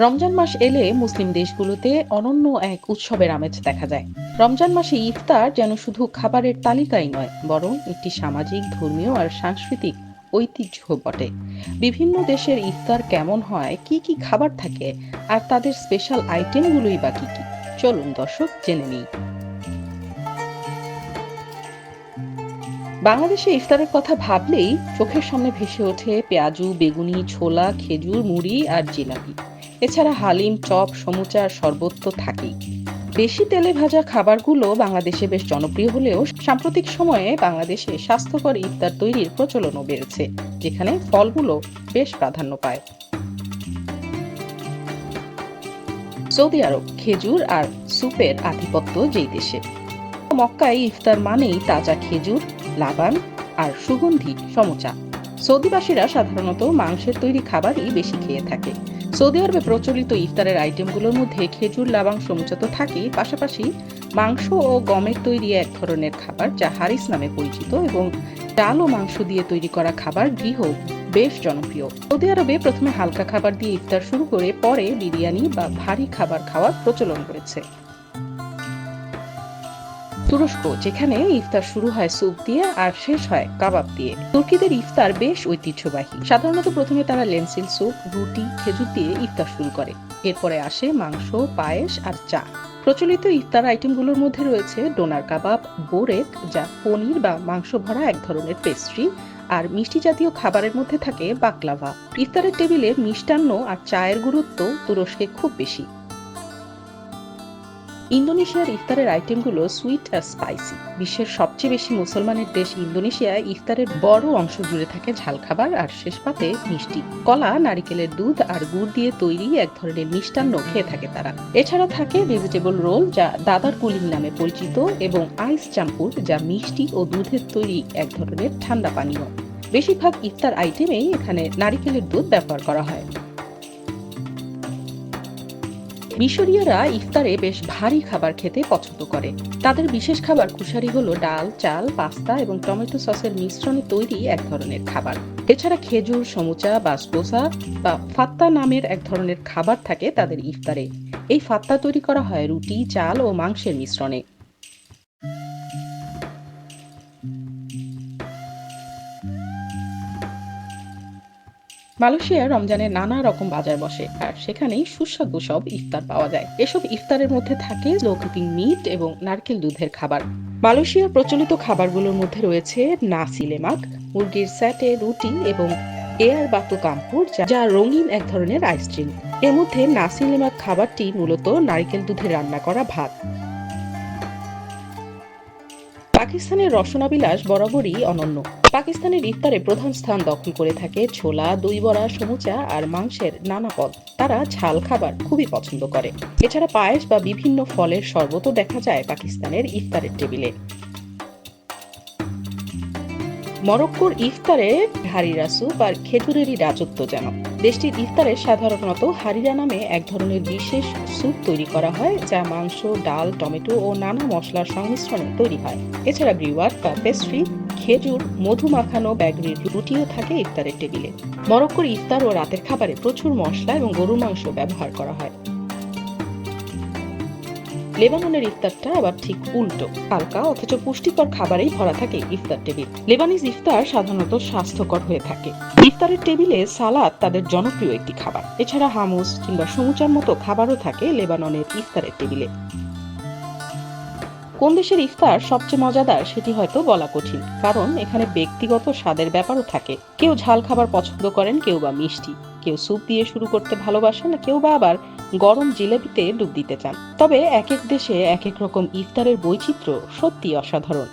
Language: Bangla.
রমজান মাস এলে মুসলিম দেশগুলোতে অনন্য এক উৎসবের আমেজ দেখা যায়। রমজান মাসে ইফতার যেন শুধু খাবারের তালিকাই নয়, বরং একটি সামাজিক, ধর্মীয় আর সাংস্কৃতিক ঐতিহ্য বটে। বিভিন্ন দেশের ইফতার কেমন হয়, কি কি খাবার থাকে, আর তাদের স্পেশাল আইটেমগুলোই বা কি কি? চলুন দর্শক, জেনে নিই। বাংলাদেশে ইফতারের কথা ভাবলেই চোখের সামনে ভেসে ওঠে পেঁয়াজু, বেগুনি, ছোলা, খেজুর, মুড়ি আর জিলাপি। এছাড়া হালিম, চপ সমুচার শরবত তো থাকেই। বেশি তেলে ভাজা খাবারগুলো বাংলাদেশে বেশ জনপ্রিয় হলেও সাম্প্রতিক সময়ে বাংলাদেশে স্বাস্থ্যকর ইফতার তৈরির প্রচলনও বেড়েছে, যেখানে ফলগুলো বেশ প্রাধান্য পায়। সৌদি আরব, খেজুর আর সুপের আধিপত্য যেই দেশে। মক্কায় ইফতার মানেই তাজা খেজুর, লাবান আর সুগন্ধি, সমুচা। সৌদিবাসীরা সাধারণত মাংসের তৈরি খাবারই বেশি খেয়ে থাকে। সৌদি আরবে প্রচলিত ইফতারের আইটেমগুলোর মধ্যে খেজুর লাবাংশ সমুচা থাকে পাশাপাশি মাংস ও গমের তৈরি এক ধরনের খাবার, যা হারিস নামে পরিচিত এবং ডাল ও মাংস দিয়ে তৈরি করা খাবার গৃহ বেশ জনপ্রিয়। সৌদি আরবে প্রথমে হালকা খাবার দিয়ে ইফতার শুরু করে পরে বিরিয়ানি বা ভারী খাবার খাওয়ার প্রচলন রয়েছে তুরস্ক, যেখানে ইফতার শুরু হয় স্যুপ দিয়ে আর শেষ হয় কাবাব দিয়ে। তুর্কিদের ইফতার বেশ ঐতিহ্যবাহী। সাধারণত প্রথমে তারা লেন্সিল স্যুপ, রুটি, খেজুর দিয়ে ইফতার শুরু করে। এরপরে আসে মাংস, পায়েস আর চা। প্রচলিত ইফতার আইটেমগুলোর মধ্যে রয়েছে ডোনার কাবাব, বোরেক, যা পনির বা মাংস ভরা এক ধরনের পেস্ট্রি, আর মিষ্টি জাতীয় খাবারের মধ্যে থাকে বাকলাভা। ইফতারের টেবিলে মিষ্টান্ন আর চায়ের গুরুত্ব তুরস্কে খুব বেশি। ইন্দোনেশিয়ার ইফতারের আইটেমগুলো সুইট আর স্পাইসি। বিশ্বের সবচেয়ে বেশি মুসলমানের দেশ ইন্দোনেশিয়ায় ইফতারের বড় অংশ জুড়ে থাকে ঝাল খাবার আর শেষ পাতে মিষ্টি। কলা, নারিকেলের দুধ আর গুড় দিয়ে তৈরি এক ধরনের মিষ্টান্ন খেয়ে থাকে তারা। এছাড়া থাকে ভেজিটেবল রোল যা দাদার কুলিং নামে পরিচিত এবং আইস চাম্পুর যা মিষ্টি ও দুধের তৈরি এক ধরনের ঠান্ডা পানীয়। বেশিরভাগ ইফতার আইটেমেই এখানে নারিকেলের দুধ ব্যবহার করা হয়। মিশরীয়রা ইফতারে বেশ ভারী খাবার খেতে পছন্দ করে। তাদের বিশেষ খাবার কুশারি হলো ডাল, চাল, পাস্তা এবং টমেটো সসের মিশ্রণে তৈরি এক ধরনের খাবার। এছাড়া খেজুর, সমুচা বা বাসবোসা বা ফাত্তা নামের এক ধরনের খাবার থাকে তাদের ইফতারে। এই ফাত্তা তৈরি করা হয় রুটি, চাল ও মাংসের মিশ্রণে। মালয়েশিয়ায় রমজানে নানা রকম বাজার বসে, আর সেখানেই সুস্বাদু সব ইফতার পাওয়া যায়। এসব ইফতারের মধ্যে থাকে লো কুকিং মিট এবং নারকেল দুধের খাবার। মালয়েশিয়ার প্রচলিত খাবারগুলোর মধ্যে রয়েছে নাসি লেমাক মুরগির স্যাটে, রুটি এবং এয়ার বাতু কাম্পুর, যা- রঙিন এক ধরনের আইসক্রিম। এর মধ্যে নাসি লেমাক খাবারটি মূলত নারকেল দুধে রান্না করা ভাত। পাকিস্তানের রসনাবিলাস বরাবরই অনন্য। পাকিস্তানের ইফতারে প্রধান স্থান দখল করে থাকে ছোলা দই বড়া সমুচা আর মাংসের নানা পদ। তারা ঝাল খাবার খুবই পছন্দ করে। এছাড়া পায়েস বা বিভিন্ন ফলের শরবতও দেখা যায় পাকিস্তানের ইফতারের টেবিলে। মরক্কোর ইফতারে হারিরা স্যুপ আর খেজুরেরই রাজত্ব যেন। দেশটির ইফতারে সাধারণত হারিরা নামে এক ধরনের বিশেষ স্যুপ তৈরি করা হয়, যা মাংস, ডাল, টমেটো ও নানা মশলার সংমিশ্রণে তৈরি হয়। এছাড়া ব্রিওয়ার বা পেস্ট্রি, খেজুর, মধু মাখানো ব্যাগরির রুটিও থাকে ইফতারের টেবিলে। মরক্কোর ইফতার ও রাতের খাবারে প্রচুর মশলা এবং গরুর মাংস ব্যবহার করা হয়। লেবাননের ইফতারটা আবার ঠিক উল্টো। হালকা অথচ পুষ্টিকর খাবারেই ভরা থাকে ইফতার টেবিল। লেবানিজ ইফতার সাধারণত স্বাস্থ্যকর হয়ে থাকে। ইফতারের টেবিলে সালাদ তাদের জনপ্রিয় একটি খাবার। এছাড়া হামুস কিংবা সমুচার মতো খাবারও থাকে লেবাননের ইফতারের টেবিলে। কোন দেশের ইফতার সবচেয়ে মজাদার সেটি হয়তো বলা কঠিন, কারণ এখানে ব্যক্তিগত স্বাদের ব্যাপারও থাকে। কেউ ঝাল খাবার পছন্দ করেন, কেউ বা মিষ্টি। কেউ স্যুপ দিয়ে শুরু করতে ভালোবাসেন, কেউ বা আবার গরম জিলেপিতে ডুব দিতে চান। তবে এক এক দেশে এক এক রকম ইফতারের বৈচিত্র্য সত্যি অসাধারণ।